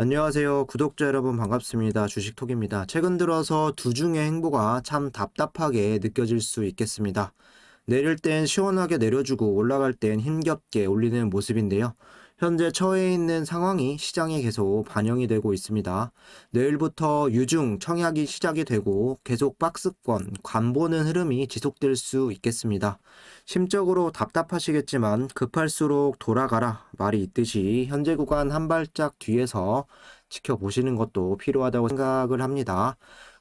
안녕하세요. 구독자 여러분 반갑습니다. 주식톡입니다. 최근 들어서 두 중의 행보가 참 답답하게 느껴질 수 있겠습니다. 내릴 땐 시원하게 내려주고 올라갈 땐 힘겹게 올리는 모습인데요. 현재 처해 있는 상황이 시장에 계속 반영이 되고 있습니다. 내일부터 유중 청약이 시작이 되고 계속 박스권 관보는 흐름이 지속될 수 있겠습니다. 심적으로 답답하시겠지만 급할수록 돌아가라 말이 있듯이 현재 구간 한 발짝 뒤에서 지켜보시는 것도 필요하다고 생각을 합니다.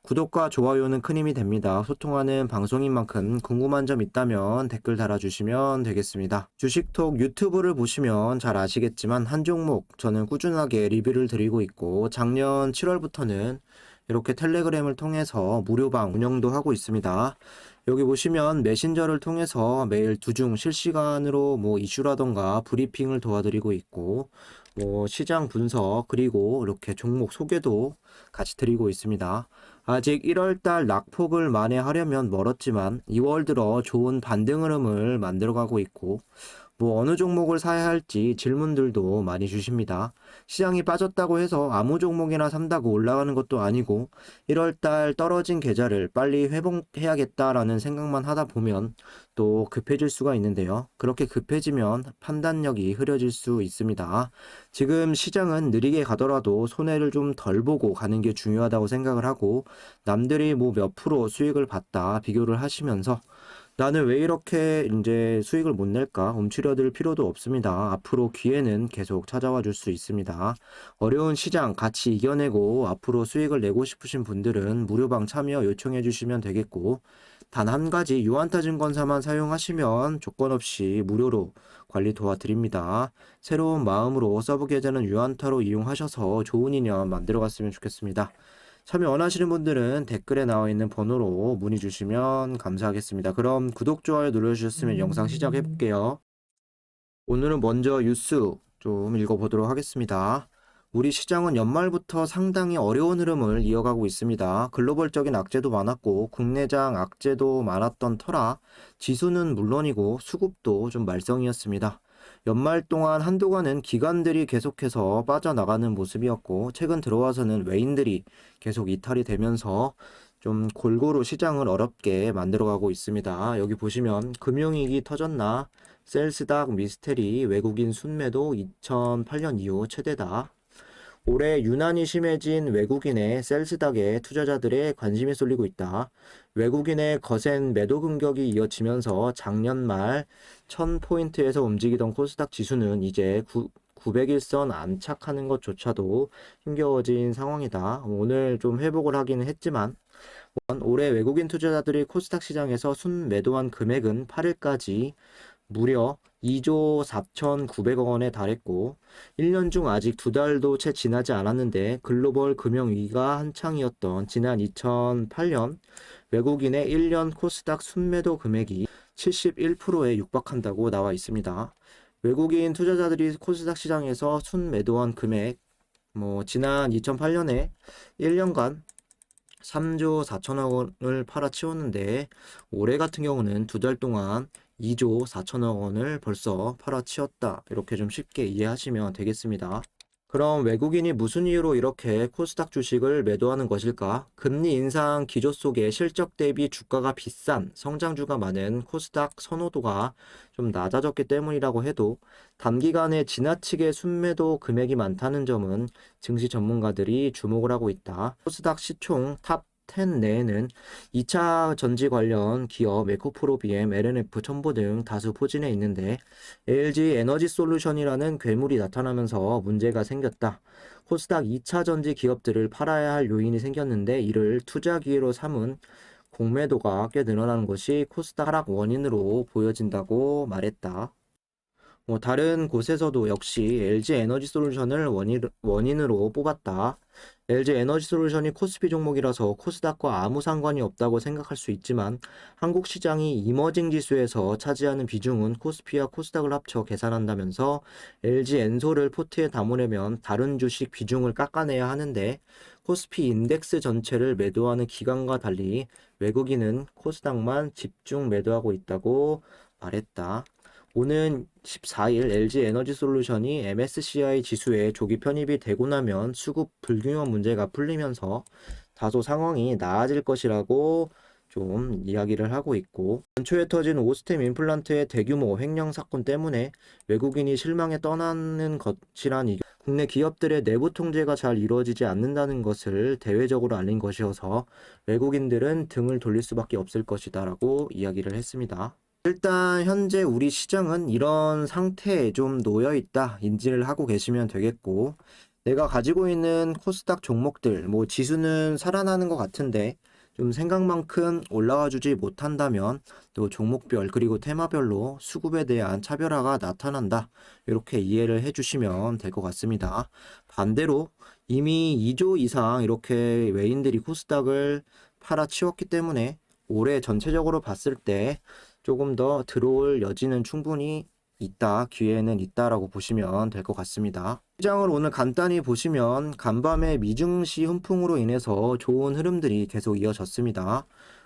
구독과 좋아요는 큰 힘이 됩니다. 소통하는 방송인 만큼 궁금한 점 있다면 댓글 달아주시면 되겠습니다. 주식톡 유튜브를 보시면 잘 아시겠지만 한 종목 저는 꾸준하게 리뷰를 드리고 있고 작년 7월부터는 이렇게 텔레그램을 통해서 무료방 운영도 하고 있습니다. 여기 보시면 메신저를 통해서 매일 두중 실시간으로 뭐 이슈라던가 브리핑을 도와드리고 있고 뭐 시장 분석 그리고 이렇게 종목 소개도 같이 드리고 있습니다. 아직 1월달 낙폭을 만회하려면 멀었지만 2월 들어 좋은 반등 흐름을 만들어가고 있고 뭐 어느 종목을 사야 할지 질문들도 많이 주십니다. 시장이 빠졌다고 해서 아무 종목이나 산다고 올라가는 것도 아니고 1월달 떨어진 계좌를 빨리 회복해야겠다라는 생각만 하다 보면 또 급해질 수가 있는데요. 그렇게 급해지면 판단력이 흐려질 수 있습니다. 지금 시장은 느리게 가더라도 손해를 좀 덜 보고 가는 게 중요하다고 생각을 하고 남들이 뭐 몇 프로 수익을 봤다 비교를 하시면서 나는 왜 이렇게 이제 수익을 못 낼까? 움츠려들 필요도 없습니다. 앞으로 기회는 계속 찾아와 줄 수 있습니다. 어려운 시장 같이 이겨내고 앞으로 수익을 내고 싶으신 분들은 무료방 참여 요청해 주시면 되겠고, 단 한 가지 유한타 증권사만 사용하시면 조건 없이 무료로 관리 도와드립니다. 새로운 마음으로 서브 계좌는 유한타로 이용하셔서 좋은 인연 만들어 갔으면 좋겠습니다. 참여 원하시는 분들은 댓글에 나와 있는 번호로 문의 주시면 감사하겠습니다. 그럼 구독, 좋아요 눌러주셨으면 영상 시작해 볼게요. 오늘은 먼저 뉴스 좀 읽어보도록 하겠습니다. 우리 시장은 연말부터 상당히 어려운 흐름을 이어가고 있습니다. 글로벌적인 악재도 많았고 국내장 악재도 많았던 터라 지수는 물론이고 수급도 좀 말썽이었습니다. 연말 동안 한동안은 기관들이 계속해서 빠져나가는 모습이었고, 최근 들어와서는 외인들이 계속 이탈이 되면서 좀 골고루 시장을 어렵게 만들어가고 있습니다. 여기 보시면 금융위기 터졌나, 셀스닥 미스테리 외국인 순매도 2008년 이후 최대다. 올해 유난히 심해진 외국인의 셀스닥에 투자자들의 관심이 쏠리고 있다. 외국인의 거센 매도 공격이 이어지면서 작년 말 1000포인트에서 움직이던 코스닥 지수는 이제 9, 900일선 안착하는 것조차도 힘겨워진 상황이다. 오늘 좀 회복을 하기는 했지만 올해 외국인 투자자들이 코스닥 시장에서 순매도한 금액은 8일까지 무려 2조 4,900억 원에 달했고 1년 중 아직 두 달도 채 지나지 않았는데 글로벌 금융위기가 한창이었던 지난 2008년 외국인의 1년 코스닥 순매도 금액이 71%에 육박한다고 나와 있습니다. 외국인 투자자들이 코스닥 시장에서 순매도한 금액 뭐 지난 2008년에 1년간 3조 4천억 원을 팔아치웠는데 올해 같은 경우는 두 달 동안 2조 4천억 원을 벌써 팔아치웠다. 이렇게 좀 쉽게 이해하시면 되겠습니다. 그럼 외국인이 무슨 이유로 이렇게 코스닥 주식을 매도하는 것일까? 금리 인상 기조 속에 실적 대비 주가가 비싼 성장주가 많은 코스닥 선호도가 좀 낮아졌기 때문이라고 해도 단기간에 지나치게 순매도 금액이 많다는 점은 증시 전문가들이 주목을 하고 있다. 코스닥 시총 탑 10 내에는 2차 전지 관련 기업 에코프로비엠, LNF, 첨보 등 다수 포진해 있는데 LG 에너지 솔루션이라는 괴물이 나타나면서 문제가 생겼다. 코스닥 2차 전지 기업들을 팔아야 할 요인이 생겼는데 이를 투자 기회로 삼은 공매도가 꽤 늘어나는 것이 코스닥 하락 원인으로 보여진다고 말했다. 뭐 다른 곳에서도 역시 LG 에너지 솔루션을 원인, 원인으로 뽑았다. LG 에너지 솔루션이 코스피 종목이라서 코스닥과 아무 상관이 없다고 생각할 수 있지만 한국 시장이 이머징 지수에서 차지하는 비중은 코스피와 코스닥을 합쳐 계산한다면서 LG 엔솔을 포트에 담으려면 다른 주식 비중을 깎아내야 하는데 코스피 인덱스 전체를 매도하는 기관과 달리 외국인은 코스닥만 집중 매도하고 있다고 말했다. 오는 14일 LG 에너지 솔루션이 MSCI 지수에 조기 편입이 되고 나면 수급 불균형 문제가 풀리면서 다소 상황이 나아질 것이라고 좀 이야기를 하고 있고 연초에 터진 오스템 임플란트의 대규모 횡령 사건 때문에 외국인이 실망에 떠나는 것이란 이 국내 기업들의 내부 통제가 잘 이루어지지 않는다는 것을 대외적으로 알린 것이어서 외국인들은 등을 돌릴 수밖에 없을 것이다라고 이야기를 했습니다. 일단 현재 우리 시장은 이런 상태에 좀 놓여 있다 인지를 하고 계시면 되겠고 내가 가지고 있는 코스닥 종목들 뭐 지수는 살아나는 것 같은데 좀 생각만큼 올라와 주지 못한다면 또 종목별 그리고 테마별로 수급에 대한 차별화가 나타난다. 이렇게 이해를 해 주시면 될 것 같습니다. 반대로 이미 2조 이상 이렇게 외인들이 코스닥을 팔아치웠기 때문에 올해 전체적으로 봤을 때 조금 더 들어올 여지는 충분히 있다, 기회는 있다라고 보시면 될 것 같습니다. 시장을 오늘 간단히 보시면 간밤에 미증시 훈풍으로 인해서 좋은 흐름들이 계속 이어졌습니다.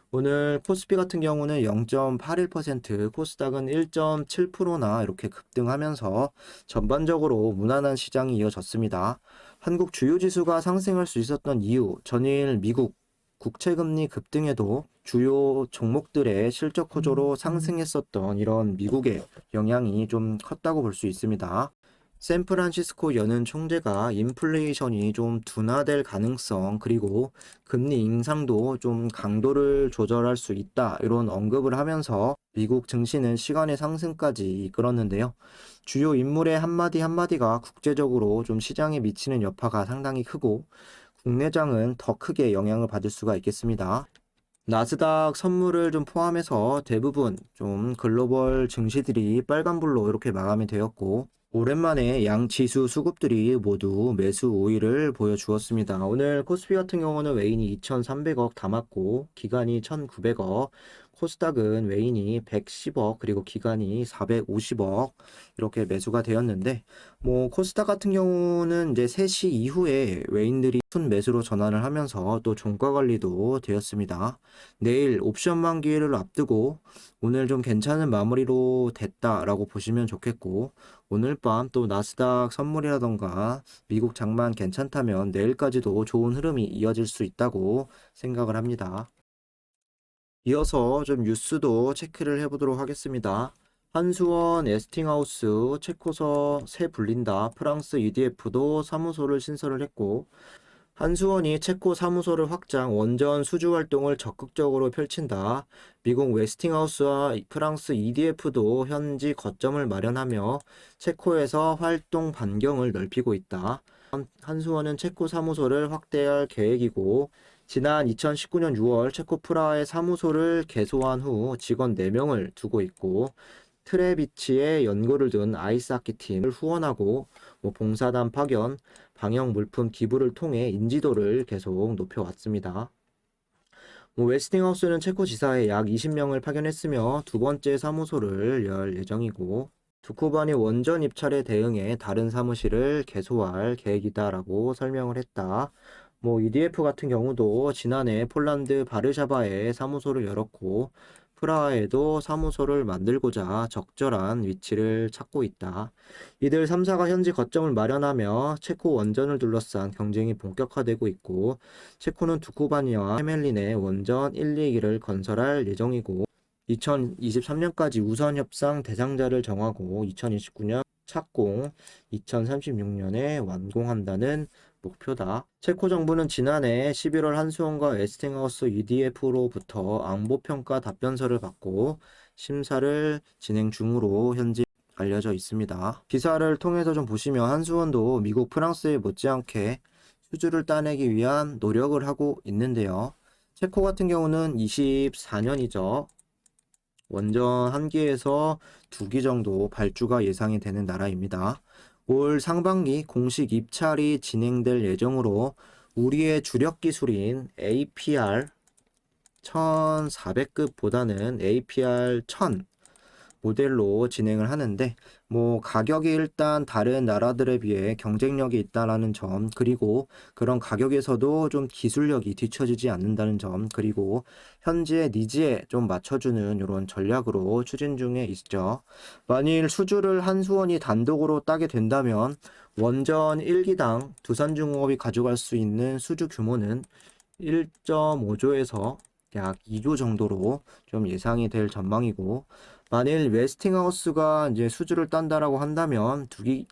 오늘 코스피 같은 경우는 0.81%, 코스닥은 1.7%나 이렇게 급등하면서 전반적으로 무난한 시장이 이어졌습니다. 한국 주요 지수가 상승할 수 있었던 이유, 전일 미국 국채금리 급등에도 주요 종목들의 실적 호조로 상승했었던 이런 미국의 영향이 좀 컸다고 볼 수 있습니다. 샌프란시스코 연은 총재가 인플레이션이 좀 둔화될 가능성 그리고 금리 인상도 좀 강도를 조절할 수 있다 이런 언급을 하면서 미국 증시는 시간의 상승까지 이끌었는데요. 주요 인물의 한마디 한마디가 국제적으로 좀 시장에 미치는 여파가 상당히 크고 국내장은 더 크게 영향을 받을 수가 있겠습니다. 나스닥 선물을 좀 포함해서 대부분 좀 글로벌 증시들이 빨간불로 이렇게 마감이 되었고 오랜만에 양 지수 수급들이 모두 매수 우위를 보여주었습니다. 오늘 코스피 같은 경우는 웨인이 2,300억 담았고 기간이 1,900억, 코스닥은 웨인이 110억 그리고 기간이 450억 이렇게 매수가 되었는데 뭐 코스닥 같은 경우는 이제 3시 이후에 웨인들이 순 매수로 전환을 하면서 또 종가 관리도 되었습니다. 내일 옵션 만기를 앞두고 오늘 좀 괜찮은 마무리로 됐다라고 보시면 좋겠고 오늘 밤 또 나스닥 선물이라던가 미국 장만 괜찮다면 내일까지도 좋은 흐름이 이어질 수 있다고 생각을 합니다. 이어서 좀 뉴스도 체크를 해보도록 하겠습니다. 한수원 에스팅하우스 체코서 새 불린다 프랑스 EDF도 사무소를 신설을 했고 한수원이 체코 사무소를 확장, 원전 수주 활동을 적극적으로 펼친다. 미국 웨스팅하우스와 프랑스 EDF도 현지 거점을 마련하며 체코에서 활동 반경을 넓히고 있다. 한수원은 체코 사무소를 확대할 계획이고, 지난 2019년 6월 체코 프라하의 사무소를 개소한 후 직원 4명을 두고 있고, 트레비치에 연고를 둔 아이스하키 팀을 후원하고 뭐 봉사단 파견, 방역 물품 기부를 통해 인지도를 계속 높여왔습니다. 뭐 웨스팅하우스는 체코 지사에 약 20명을 파견했으며 두 번째 사무소를 열 예정이고 두코바니 원전 입찰에 대응해 다른 사무실을 개소할 계획이다라고 설명을 했다. 뭐 EDF 같은 경우도 지난해 폴란드 바르샤바에 사무소를 열었고 프라하에도 사무소를 만들고자 적절한 위치를 찾고 있다. 이들 3사가 현지 거점을 마련하며 체코 원전을 둘러싼 경쟁이 본격화되고 있고 체코는 두쿠바니와 헤멜린의 원전 1, 2기를 건설할 예정이고 2023년까지 우선 협상 대상자를 정하고 2029년 착공, 2036년에 완공한다는 목표다. 체코 정부는 지난해 11월 한수원과 에스팅하우스 EDF로부터 안보평가 답변서를 받고 심사를 진행 중으로 현재 알려져 있습니다. 기사를 통해서 좀 보시면 한수원도 미국, 프랑스에 못지않게 수주를 따내기 위한 노력을 하고 있는데요. 체코 같은 경우는 24년이죠. 원전 한 기에서 두 기 정도 발주가 예상이 되는 나라입니다. 올 상반기 공식 입찰이 진행될 예정으로 우리의 주력 기술인 APR 1400급보다는 APR 1000 모델로 진행을 하는데 뭐 가격이 일단 다른 나라들에 비해 경쟁력이 있다라는 점 그리고 그런 가격에서도 좀 기술력이 뒤처지지 않는다는 점 그리고 현지의 니즈에 좀 맞춰주는 이런 전략으로 추진 중에 있죠. 만일 수주를 한수원이 단독으로 따게 된다면 원전 1기당 두산중공업이 가져갈 수 있는 수주 규모는 1.5조에서 약 2조 정도로 좀 예상이 될 전망이고 만일 웨스팅하우스가 이제 수주를 딴다라고 한다면 두기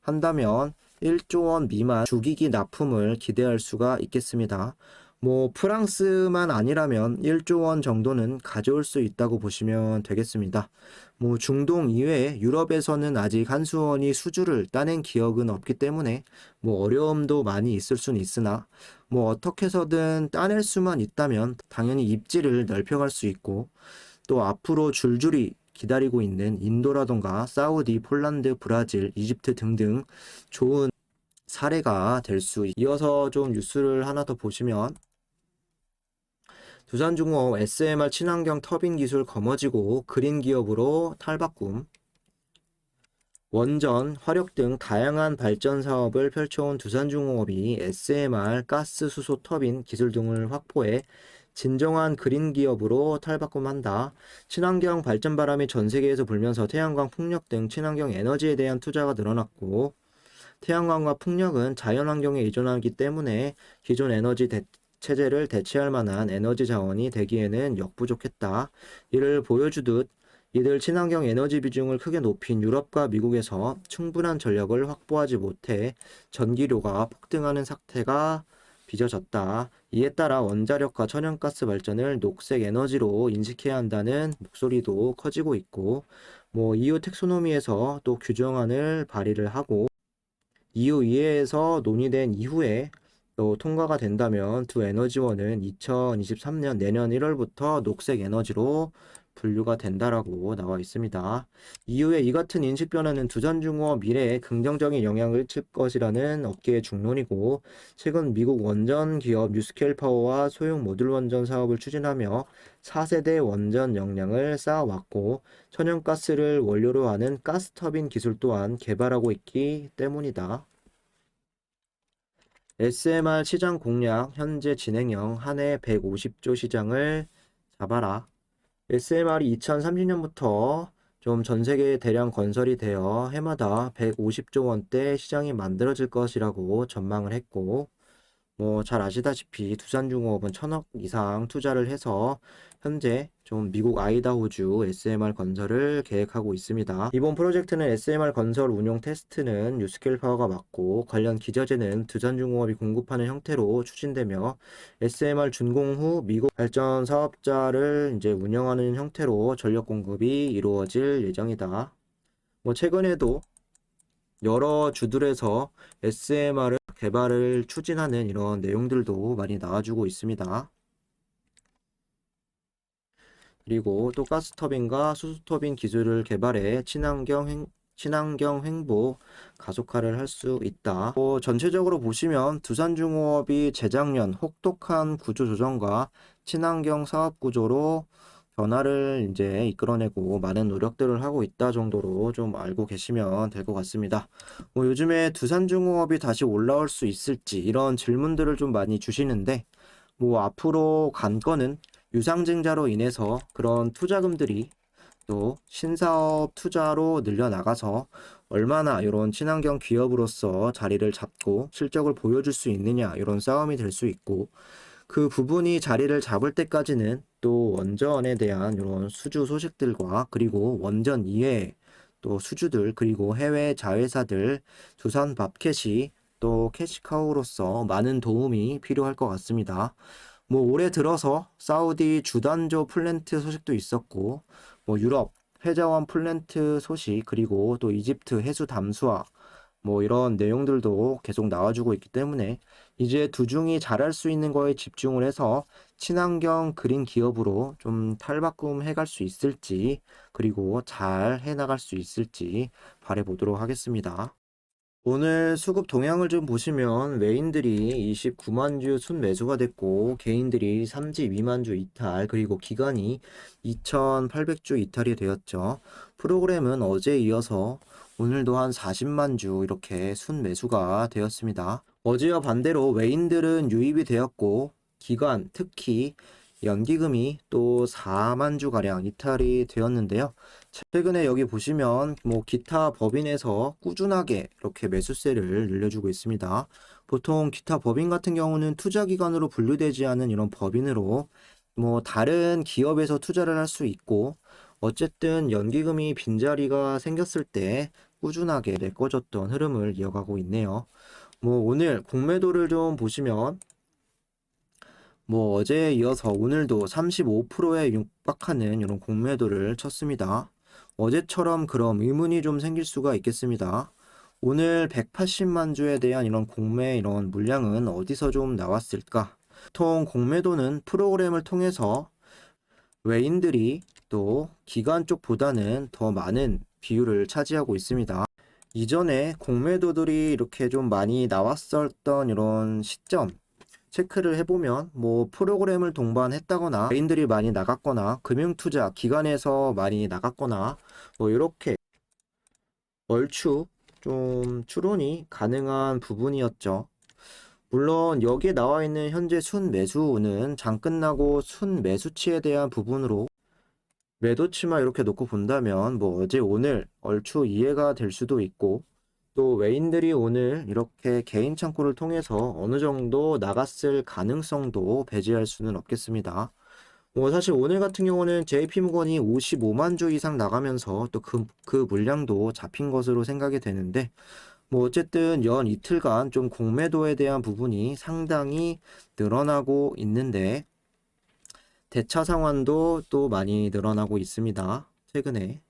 한다면 1조 원 미만 주기기 납품을 기대할 수가 있겠습니다. 뭐 프랑스만 아니라면 1조 원 정도는 가져올 수 있다고 보시면 되겠습니다. 뭐 중동 이외에 유럽에서는 아직 한수원이 수주를 따낸 기억은 없기 때문에 뭐 어려움도 많이 있을 수는 있으나 뭐 어떻게 해서든 따낼 수만 있다면 당연히 입지를 넓혀갈 수 있고 또 앞으로 줄줄이 기다리고 있는 인도라던가 사우디, 폴란드, 브라질, 이집트 등등 좋은 사례가 될 수 이어서 좀 뉴스를 하나 더 보시면 두산중공업 SMR 친환경 터빈 기술 거머쥐고 그린 기업으로 탈바꿈 원전, 화력 등 다양한 발전 사업을 펼쳐온 두산중공업이 SMR 가스 수소 터빈 기술 등을 확보해 진정한 그린 기업으로 탈바꿈한다. 친환경 발전 바람이 전 세계에서 불면서 태양광, 풍력 등 친환경 에너지에 대한 투자가 늘어났고 태양광과 풍력은 자연환경에 의존하기 때문에 기존 에너지 대, 체제를 대체할 만한 에너지 자원이 되기에는 역부족했다. 이를 보여주듯 이들 친환경 에너지 비중을 크게 높인 유럽과 미국에서 충분한 전력을 확보하지 못해 전기료가 폭등하는 사태가 빚어졌다. 이에 따라 원자력과 천연가스 발전을 녹색 에너지로 인식해야 한다는 목소리도 커지고 있고, 뭐 EU 텍소노미에서 또 규정안을 발의를 하고 EU 이해에서 논의된 이후에 또 통과가 된다면 두 에너지원은 2023년 내년 1월부터 녹색 에너지로 분류가 된다라고 나와 있습니다. 이후에 이 같은 인식 변화는 두산중공업 미래에 긍정적인 영향을 칠 것이라는 업계의 중론이고 최근 미국 원전 기업 뉴스케일 파워와 소형 모듈 원전 사업을 추진하며 4세대 원전 역량을 쌓아왔고 천연가스를 원료로 하는 가스터빈 기술 또한 개발하고 있기 때문이다. SMR 시장 공략 현재 진행형 한 해 150조 시장을 잡아라. SMR이 2030년부터 좀 전 세계에 대량 건설이 되어 해마다 150조 원대 시장이 만들어질 것이라고 전망을 했고, 뭐 잘 아시다시피 두산중공업은 천억 이상 투자를 해서 현재 좀 미국 아이다호주 SMR 건설을 계획하고 있습니다. 이번 프로젝트는 SMR 건설 운용 테스트는 뉴스케일 파워가 맡고 관련 기저제는 두산중공업이 공급하는 형태로 추진되며 SMR 준공 후 미국 발전 사업자를 이제 운영하는 형태로 전력 공급이 이루어질 예정이다. 뭐 최근에도 여러 주들에서 SMR을 개발을 추진하는 이런 내용들도 많이 나와주고 있습니다. 그리고 또 가스터빈과 수소터빈 기술을 개발해 친환경 행, 친환경 횡보 가속화를 할 수 있다. 뭐 전체적으로 보시면 두산중공업이 재작년 혹독한 구조 조정과 친환경 사업 구조로 변화를 이제 이끌어내고 많은 노력들을 하고 있다 정도로 좀 알고 계시면 될 것 같습니다. 뭐 요즘에 두산중공업이 다시 올라올 수 있을지 이런 질문들을 좀 많이 주시는데 뭐 앞으로 관건은 유상증자로 인해서 그런 투자금들이 또 신사업 투자로 늘려나가서 얼마나 이런 친환경 기업으로서 자리를 잡고 실적을 보여줄 수 있느냐 이런 싸움이 될 수 있고 그 부분이 자리를 잡을 때까지는 또 원전에 대한 이런 수주 소식들과 그리고 원전 이외에 또 수주들 그리고 해외 자회사들 두산 밥캣이 또 캐시카우로서 많은 도움이 필요할 것 같습니다. 뭐 올해 들어서 사우디 주단조 플랜트 소식도 있었고 뭐 유럽 회자원 플랜트 소식 그리고 또 이집트 해수 담수화 뭐 이런 내용들도 계속 나와주고 있기 때문에 이제 두중이 잘할 수 있는 거에 집중을 해서 친환경 그린 기업으로 좀 탈바꿈 해갈 수 있을지 그리고 잘 해나갈 수 있을지 바라보도록 하겠습니다. 오늘 수급 동향을 좀 보시면 외인들이 29만 주 순매수가 됐고 개인들이 32만 주 이탈 그리고 기간이 2,800주 이탈이 되었죠. 프로그램은 어제 이어서 오늘도 한 40만 주 이렇게 순매수가 되었습니다. 어제와 반대로 외인들은 유입이 되었고 기간 특히 연기금이 또 4만 주 가량 이탈이 되었는데요. 최근에 여기 보시면 뭐 기타 법인에서 꾸준하게 이렇게 매수세를 늘려주고 있습니다. 보통 기타 법인 같은 경우는 투자 기관으로 분류되지 않은 이런 법인으로 뭐 다른 기업에서 투자를 할 수 있고 어쨌든 연기금이 빈자리가 생겼을 때 꾸준하게 메꿔줬던 흐름을 이어가고 있네요. 뭐 오늘 공매도를 좀 보시면 뭐 어제에 이어서 오늘도 35%에 육박하는 이런 공매도를 쳤습니다. 어제처럼 그럼 의문이 좀 생길 수가 있겠습니다. 오늘 180만 주에 대한 이런 공매 이런 물량은 어디서 좀 나왔을까? 보통 공매도는 프로그램을 통해서 외인들이 또 기관 쪽보다는 더 많은 비율을 차지하고 있습니다. 이전에 공매도들이 이렇게 좀 많이 나왔었던 이런 시점 체크를 해보면 뭐 프로그램을 동반했다거나 개인들이 많이 나갔거나 금융투자 기관에서 많이 나갔거나 뭐 이렇게 얼추 좀 추론이 가능한 부분이었죠. 물론 여기에 나와 있는 현재 순매수는 장 끝나고 순매수치에 대한 부분으로 매도치만 이렇게 놓고 본다면 뭐 어제 오늘 얼추 이해가 될 수도 있고 또 외인들이 오늘 이렇게 개인 창구를 통해서 어느 정도 나갔을 가능성도 배제할 수는 없겠습니다. 뭐 사실 오늘 같은 경우는 JP모건이 55만 주 이상 나가면서 또 그, 그 물량도 잡힌 것으로 생각이 되는데 뭐 어쨌든 연 이틀간 좀 공매도에 대한 부분이 상당히 늘어나고 있는데 대차 상환도 또 많이 늘어나고 있습니다. 최근에.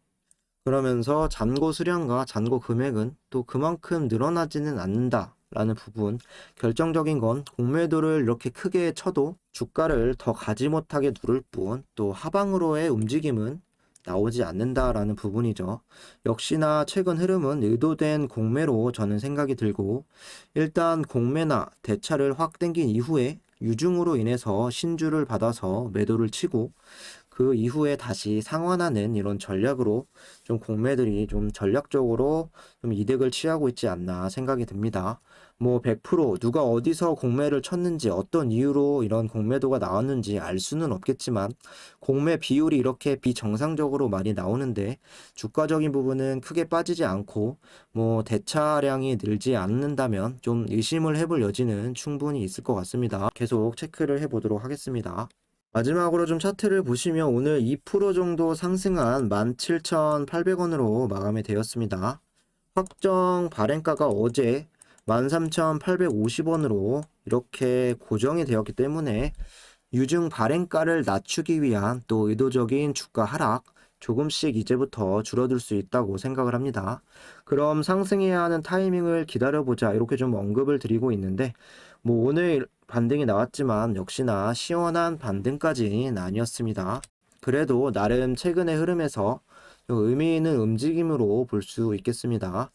그러면서 잔고 수량과 잔고 금액은 또 그만큼 늘어나지는 않는다 라는 부분. 결정적인 건 공매도를 이렇게 크게 쳐도 주가를 더 가지 못하게 누를 뿐 또 하방으로의 움직임은 나오지 않는다라는 부분이죠. 역시나 최근 흐름은 의도된 공매로 저는 생각이 들고 일단 공매나 대차를 확 땡긴 이후에 유중으로 인해서 신주를 받아서 매도를 치고 그 이후에 다시 상환하는 이런 전략으로 좀 공매들이 좀 전략적으로 좀 이득을 취하고 있지 않나 생각이 듭니다. 뭐 100% 누가 어디서 공매를 쳤는지 어떤 이유로 이런 공매도가 나왔는지 알 수는 없겠지만 공매 비율이 이렇게 비정상적으로 많이 나오는데 주가적인 부분은 크게 빠지지 않고 뭐 대차량이 늘지 않는다면 좀 의심을 해볼 여지는 충분히 있을 것 같습니다. 계속 체크를 해보도록 하겠습니다. 마지막으로 좀 차트를 보시면 오늘 2% 정도 상승한 17,800원으로 마감이 되었습니다. 확정 발행가가 어제 13,850원으로 이렇게 고정이 되었기 때문에 유증 발행가를 낮추기 위한 또 의도적인 주가 하락 조금씩 이제부터 줄어들 수 있다고 생각을 합니다. 그럼 상승해야 하는 타이밍을 기다려보자 이렇게 좀 언급을 드리고 있는데 뭐 오늘 반등이 나왔지만 역시나 시원한 반등까지는 아니었습니다. 그래도 나름 최근의 흐름에서 의미 있는 움직임으로 볼 수 있겠습니다.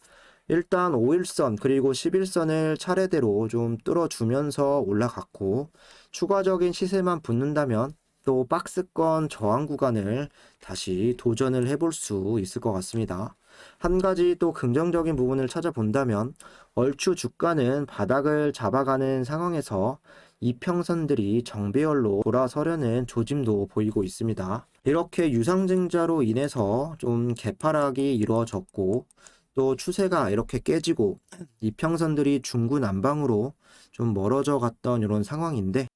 일단 5일선 그리고 11선을 차례대로 좀 뚫어주면서 올라갔고 추가적인 시세만 붙는다면 또 박스권 저항 구간을 다시 도전을 해볼 수 있을 것 같습니다. 한 가지 또 긍정적인 부분을 찾아본다면 얼추 주가는 바닥을 잡아가는 상황에서 이평선들이 정배열로 돌아서려는 조짐도 보이고 있습니다. 이렇게 유상증자로 인해서 좀 개파락이 이루어졌고 또 추세가 이렇게 깨지고 이평선들이 중구난방으로 좀 멀어져 갔던 이런 상황인데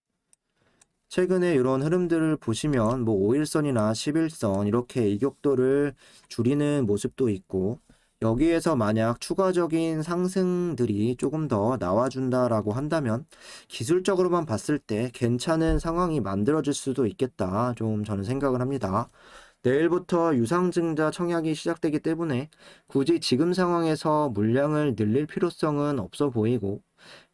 최근에 이런 흐름들을 보시면 뭐 5일선이나 11선 이렇게 이격도를 줄이는 모습도 있고 여기에서 만약 추가적인 상승들이 조금 더 나와준다라고 한다면 기술적으로만 봤을 때 괜찮은 상황이 만들어질 수도 있겠다. 좀 저는 생각을 합니다. 내일부터 유상증자 청약이 시작되기 때문에 굳이 지금 상황에서 물량을 늘릴 필요성은 없어 보이고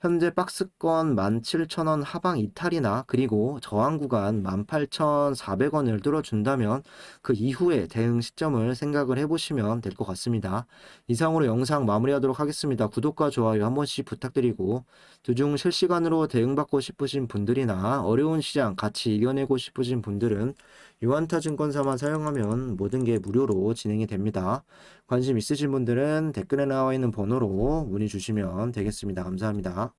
현재 박스권 17,000원 하방 이탈이나 그리고 저항 구간 18,400원을 뚫어준다면 그 이후에 대응 시점을 생각을 해보시면 될 것 같습니다. 이상으로 영상 마무리하도록 하겠습니다. 구독과 좋아요 한 번씩 부탁드리고 두중 실시간으로 대응받고 싶으신 분들이나 어려운 시장 같이 이겨내고 싶으신 분들은 유한타 증권사만 사용하면 모든 게 무료로 진행이 됩니다. 관심 있으신 분들은 댓글에 나와 있는 번호로 문의 주시면 되겠습니다. 감사합니다.